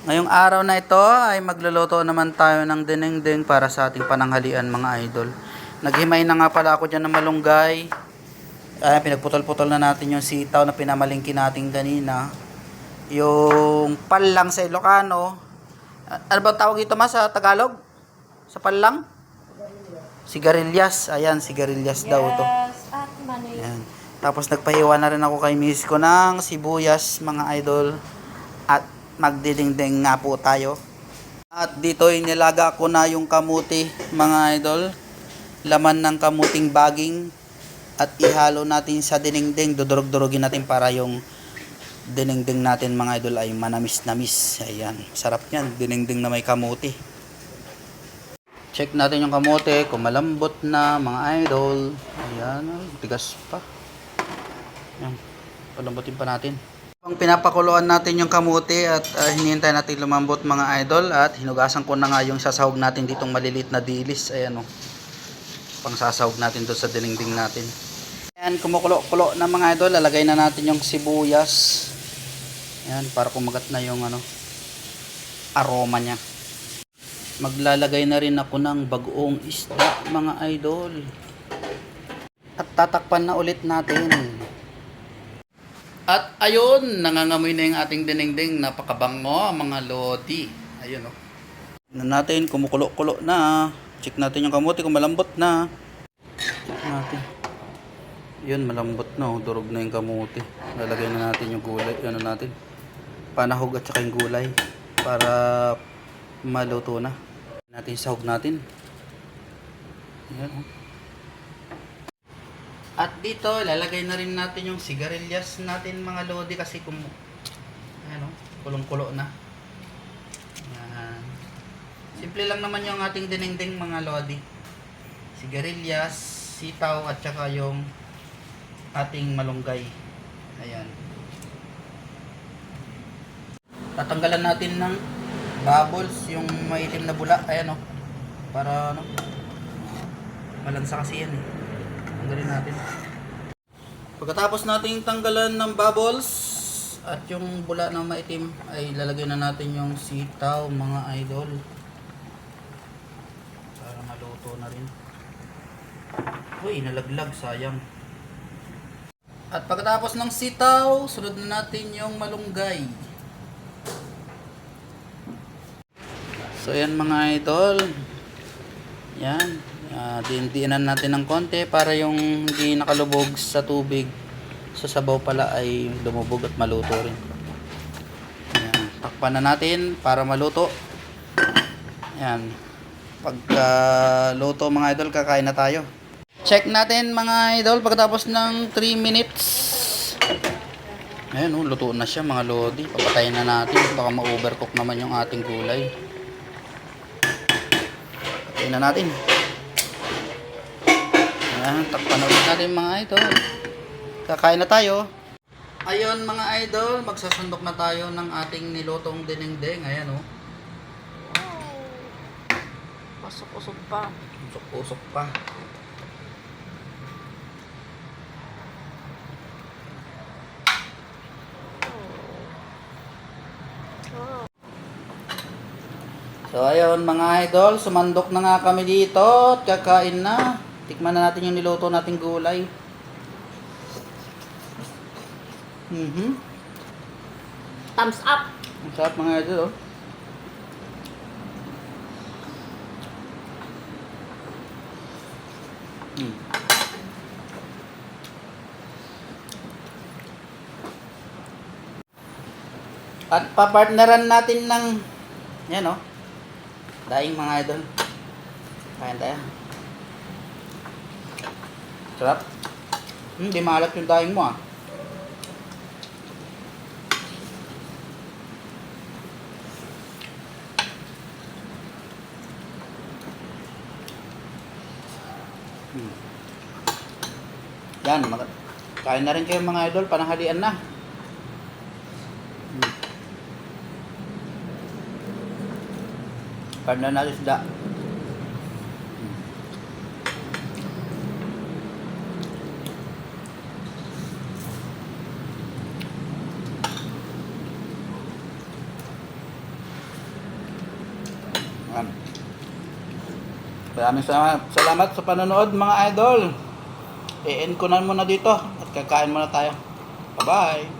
Ngayong araw na ito ay magluluto naman tayo ng dinengdeng para sa ating pananghalian mga idol. Naghimay na nga pala ako dyan ng malunggay. Ay, pinagputol-putol na natin yung sitaw na pinamalingki natin kanina. Yung palang sa Ilocano. Ano ba tawag ito ma sa Tagalog? Sa palang? Sigarilyas. Ayan, sigarilyas daw ito. Yes, at. Ayan. Tapos nagpahiwa na rin ako kay miss ko ng sibuyas mga idol. Magdidingding nga po tayo. At dito inilaga ko na yung kamuti mga idol. Laman ng kamuting baging. At ihalo natin sa dinengdeng. Dudurog-durogin natin para yung dinengdeng natin mga idol ay manamis-namis. Ayan. Sarap yan. Dinengdeng na may kamuti. Check natin yung kamote kung malambot na mga idol. Ayan, tigas pa. Ayan, palambutin pa natin. Pang pinapakuluan natin yung kamote at uh, hinihintay natin lumambot mga idol at hinugasan ko na nga yung sasahog natin ditong malilit na dilis. Ayan o. Pang sasahog natin doon sa dinengding natin. Ayan, kumukulo-kulo na mga idol. Lalagay na natin yung sibuyas. Ayan, para kumagat na yung ano, aroma niya maglalagay na rin ako ng bagoong isda mga idol at tatakpan na ulit natin at ayun nangangamoy na yung ating dinengdeng. Napakabango mga lodi. Ayun o na natin kumukulo-kulo na. Check natin yung kamote kung malambot na. Check natin. Yun malambot na oh. durog na yung kamote. Lalagay na natin yung gulay ano natin panahog at saka yung gulay para maluto na. Natin sahog natin. Ayan, oh. At dito, lalagay na rin natin yung sigarilyas natin mga lodi kasi kung ano, kulong-kulo na. Ayan. Simple lang naman yung ating dinengdeng mga lodi. Sigarilyas, sitaw at saka yung ating malunggay. Ayan. Tatanggalan natin ng bubbles, yung maitim na bula, ayan o. Para ano, malansa kasi yan eh. Tanggalin natin. Pagkatapos nating tanggalan ng bubbles at yung bula na maitim, ay lalagay na natin yung sitaw mga idol. Para maluto na rin. Uy, nalaglag, sayang. At pagkatapos ng sitaw, sunod na natin yung malunggay. So yan mga idol. Yan. Uh, diinan natin ng konti para yung hindi nakalubog sa tubig sa sabaw pala ay lumubog at maluto rin. Yan. Takpan na natin para maluto. Yan. Pagka luto mga idol, kakain na tayo. Check natin mga idol pagkatapos ng 3 minutes. Ayan, oh, luto na siya mga lodi. Papatayin na natin. Baka ma-overcook naman yung ating gulay. Patayin na natin. Ayan, takpan ulit natin mga idol. Kakain na tayo. Ayun mga idol, magsasundok na tayo ng ating nilutong dinengdeng. Ayan oh. Usok-usok pa. Usok-usok pa. So ayun mga idol, sumandok na nga kami dito at kakain na. Tikman na natin yung niluto nating gulay. Mhm. Thumbs up. Ang sarap mga idol oh. Hmm. At papartneran natin ng yan oh. Daing mga idol. Kain tayo. Sarap. Hmm, di maalat yung daing mo ah. Hmm. Yan, mag- kain na rin kayo mga idol, pananghalian na. Hmm. Kain na isda. Yan. Maraming salamat, salamat sa panonood mga idol. I-end ko na muna dito at kakain muna tayo. Bye-bye.